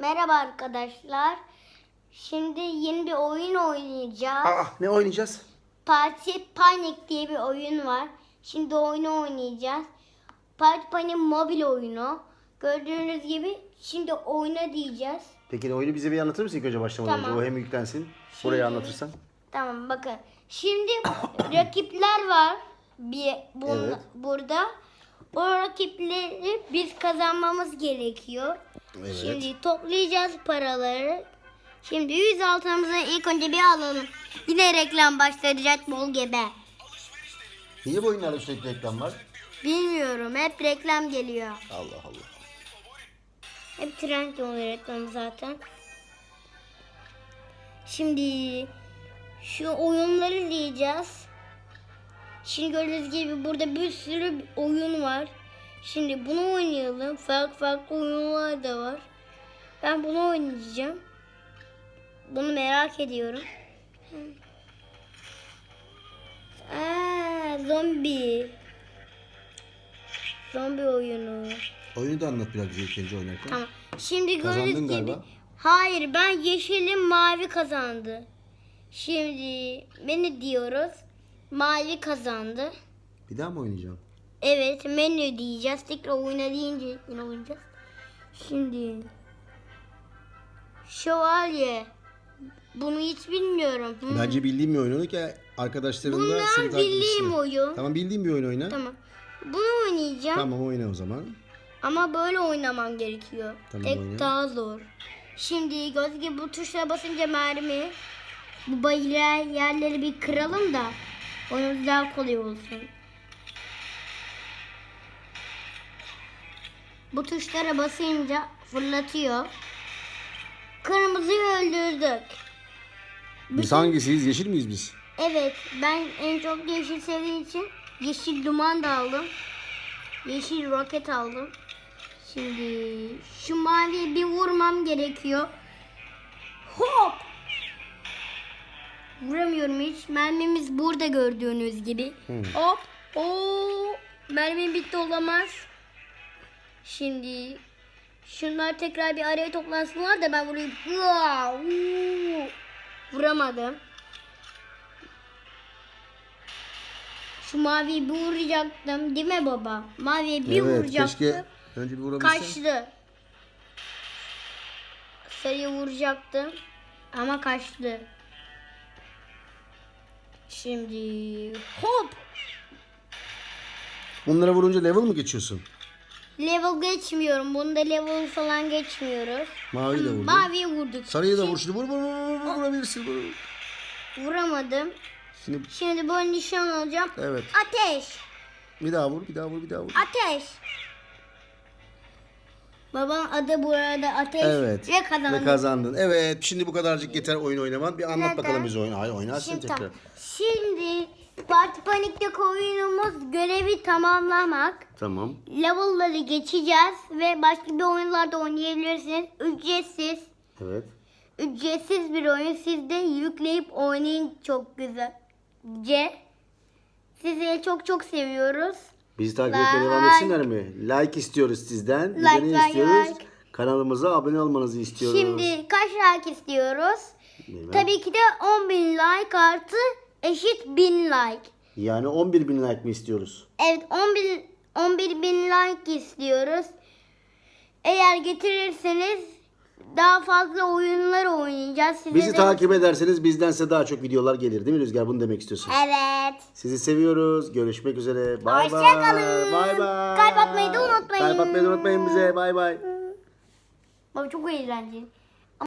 Merhaba arkadaşlar. Şimdi yeni bir oyun oynayacağız. Aa, ne oynayacağız? Parti Panic diye bir oyun var. Şimdi oyunu oynayacağız. Parti Panic mobil oyunu. Gördüğünüz gibi şimdi oyna diyeceğiz. Peki oyunu bize bir anlatır mısın ilk önce başlamadan Tamam. önce? O hem yüklensin. Burayı anlatırsan. Tamam bakın. Şimdi rakipler var bir bun- Evet. burada. O rakipleri biz kazanmamız gerekiyor. Evet. Şimdi toplayacağız paraları. Şimdi 100 altınımızı ilk önce bir alalım. Yine reklam başlayacak bol gebe. Niye bu oyunlarda sürekli reklam var? Bilmiyorum hep reklam geliyor. Allah Allah. Hep trend oluyor reklam zaten. Şimdi şu oyunları diyeceğiz. Şimdi gördüğünüz gibi burada bir sürü oyun var. Şimdi bunu oynayalım. Farklı farklı oyunlar da var. Ben bunu oynayacağım. Bunu merak ediyorum. Aa, zombi. Zombi oyunu. Oyunu da anlat biraz bize ilk önce oynarken. Tamam. Şimdi Kazandın gördüğünüz gibi. galiba. Hayır ben yeşilim mavi kazandı. Şimdi beni diyoruz. Mavi kazandı. Bir daha mı oynayacağım? Evet menü diyeceğiz. Tekrar oyna deyince yine oynayacağız. Şimdi şövalye. Bunu hiç bilmiyorum. Hı. Bence bildiğim bir oyun oyna ki arkadaşların da Bunlar seni takip bildiğim oyun. Tamam bildiğim bir oyun oyna. Tamam. Bunu oynayacağım. Tamam oyna o zaman. Ama böyle oynaman gerekiyor. Tamam, Tek oyna. daha zor. Şimdi göz gibi bu tuşlara basınca mermi bu bayılan yerleri bir kıralım da oyunumuz daha kolay olsun. Bu tuşlara basınca fırlatıyor. Kırmızıyı öldürdük. Biz hangisiyiz? Yeşil miyiz biz? Evet ben en çok yeşil sevdiğim için yeşil duman da aldım. Yeşil roket aldım. Şimdi şu maviye bir vurmam gerekiyor. Hop! Vuramıyorum hiç. Mermimiz burada gördüğünüz gibi. Hı. Hop! Oo! Mermim bitti olamaz. Şimdi şunlar tekrar bir araya toplansınlar da ben vurayım. Vuramadım. Şu maviyi bir vuracaktım değil mi baba? Maviye bir vuracaktım. keşke önce bir vurabilsen. Kaçtı. Sarıya vuracaktım. Ama kaçtı. Şimdi hop. Bunlara vurunca level mı geçiyorsun? Level geçmiyorum. Bunda level falan geçmiyoruz. Mavi de vurdun. Maviye vurduk. Sarıyı da vur şimdi. Vur vur vur vur vur vurabilirsin. Vur. Vuramadım. Şimdi Şimdi bu nişan alacağım. evet. Ateş. Bir daha vur, bir daha vur, bir daha vur. Ateş. Babam adı bu arada Ateş. Evet. Ve kazandı. Ve kazandın. Evet. Şimdi bu kadarcık yeter oyun oynaman. Bir anlat Neden? bakalım bize oyunu. Hayır oynarsın Şimdi, tekrar. tamam. Şimdi Parti Panik'teki oyunumuz görevi tamamlamak. Tamam. Level'ları geçeceğiz ve başka bir oyunlarda oynayabilirsiniz. Ücretsiz. Evet. Ücretsiz bir oyun. Siz de yükleyip oynayın çok güzelce. Sizi çok çok seviyoruz. Bizi takip etmeye devam etsinler mi? Like istiyoruz sizden. Like, like, istiyoruz? like. Kanalımıza abone olmanızı istiyoruz. Şimdi kaç like istiyoruz? Bilmem. Tabii ki de 10.000 like artı eşit 1000 like. Yani 11 bin like mi istiyoruz? Evet 11 11 bin like istiyoruz. Eğer getirirseniz daha fazla oyunlar oynayacağız. Size Bizi de- takip ederseniz bizden size daha çok videolar gelir değil mi Rüzgar? Bunu demek istiyorsun. Evet. Sizi seviyoruz. Görüşmek üzere. Bay bay. Hoşçakalın. Bay bay. Kalp atmayı da unutmayın. Kalp atmayı da unutmayın bize. Bay bay. Baba çok eğlenceli.